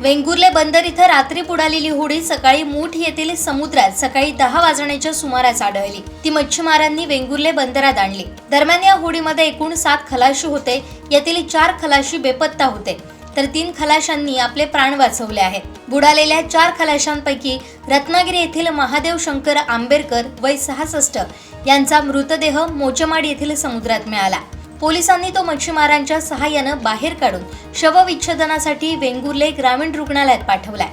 वेंगुर्ले बंदर इथं रात्री बुडालेली होडी सकाळी मूठ येथील समुद्रात सकाळी दहा वाजण्याच्या सुमारास आढळली. ती मच्छीमारांनी वेंगुर्ले बंदरात आणली. दरम्यान या होडीमध्ये एकूण सात खलाशी होते. यातील चार खलाशी बेपत्ता होते. तर तीन खलाशांनी आपले प्राण वाचवले आहेत. बुडालेल्या चार खलाशांपैकी रत्नागिरी येथील महादेव शंकर आंबेडकर वय सहासष्ट यांचा मृतदेह मोचमाड येथील समुद्रात मिळाला. पोलिसांनी तो मच्छीमारांच्या सहाय्यानं बाहेर काढून शवविच्छेदनासाठी वेंगुर्ले ग्रामीण रुग्णालयात पाठवलाय.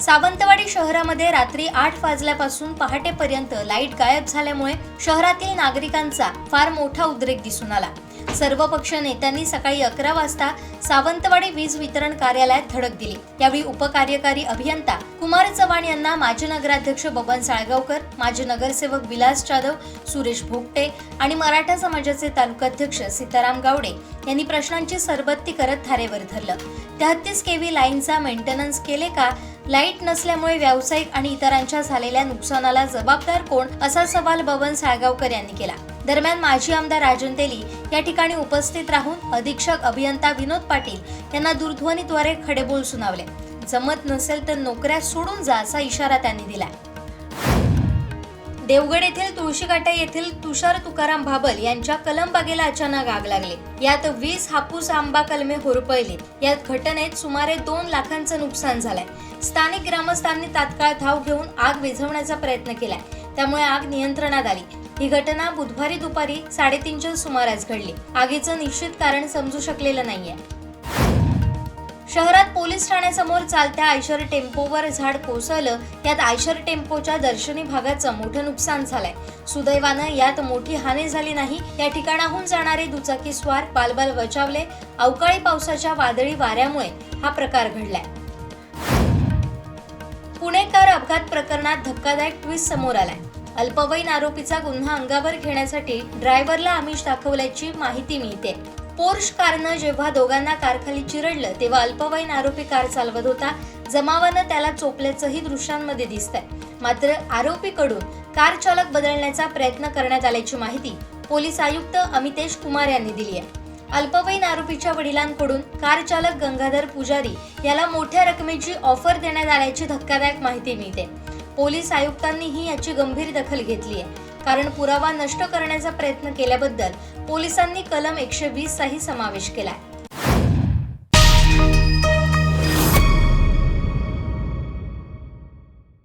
सावंतवाडी शहरामध्ये रात्री आठ वाजल्यापासून पहाटेपर्यंत लाइट गायब झाल्यामुळे शहरातील नागरिकांचा फार मोठा उद्रेक दिसून आला. सर्वपक्षीय नेत्यांनी सकाळी अकरा वाजता सावंतवाडी वीज वितरण कार्यालयात धडक दिली. यावेळी उपकार्यकारी अभियंता कुमार चव्हाण यांना माजी नगराध्यक्ष बबन साळगावकर माजी नगरसेवक विलास जाधव सुरेश भोगटे आणि मराठा समाजाचे तालुकाध्यक्ष सीताराम गावडे यांनी प्रश्नांची सरबत्ती करत थारेवर धरलं. तेहतीस केव्ही लाईनचा मेंटेनन्स केले का? लाइट नसल्यामुळे व्यावसायिक आणि इतरांच्या झालेल्या नुकसानाला जबाबदार कोण? असा सवाल बबन साळगावकर यांनी केला. दरम्यान माजी आमदार राजन तेली या ठिकाणी उपस्थित राहून अधीक्षक अभियंता विनोद पाटील यांना दूरध्वनीद्वारे खडेबोल सुनावले. जमत नसेल तर नोकऱ्या सोडून जा असा इशारा त्यांनी दिला देवगड येथील तुळशीकाटा येथील तुषार तुकाराम भाबल यांच्या कलम बागेला अचानक आग लागली. यात वीस हापूस आंबा कलमे होरपळली. या घटनेत सुमारे दोन लाखांचं नुकसान झालंय. स्थानिक ग्रामस्थांनी तात्काळ धाव घेऊन आग विझवण्याचा प्रयत्न केलाय. त्यामुळे आग नियंत्रणात आली. ही घटना बुधवारी दुपारी साडेतीनच्या सुमारास घडली. आगीचं निश्चित कारण समजू शकलेलं नाहीये. शहरात पोलीस ठाण्यासमोर चालत्या आयशर टेम्पोवर झाड कोसळलं. यात आयशर टेम्पोच्या दर्शनी भागाचं मोठं नुकसान झालंय. सुदैवानं यात मोठी हानी झाली नाही. या ठिकाणाहून जाणारे दुचाकी स्वार बालबाल बचावले. अवकाळी पावसाच्या वादळी वाऱ्यामुळे हा प्रकार घडलाय. पुणेकर अपघात प्रकरणात धक्कादायक ट्विस्ट समोर आलाय. अल्पवयीन आरोपीचा गुन्हा अंगावर घेण्यासाठी ड्रायव्हरला आमिष दाखवल्याची माहिती मिळते. पोर्श कारनं जेव्हा दोघांना कारखाली चिरडलं तेव्हा अल्पवयीन आरोपी कार चालवत होता. जमावानं त्याला चोपल्याचंही दृश्यांमध्ये दिसतंय. मात्र आरोपीकडून कार चालक बदलण्याचा प्रयत्न करण्यात आल्याची माहिती पोलीस आयुक्त अमितेश कुमार यांनी दिली आहे. अल्पवयीन आरोपीच्या वडिलांकडून कार चालक गंगाधर पुजारी याला मोठ्या रकमेची ऑफर देण्यात आल्याची धक्कादायक माहिती मिळते. पोलीस आयुक्तांनीही याची गंभीर दखल घेतली आहे. कारण पुरावा नष्ट करण्याचा प्रयत्न केल्याबद्दल पोलिसांनी कलम एकशे वीसचाही समावेश केला आहे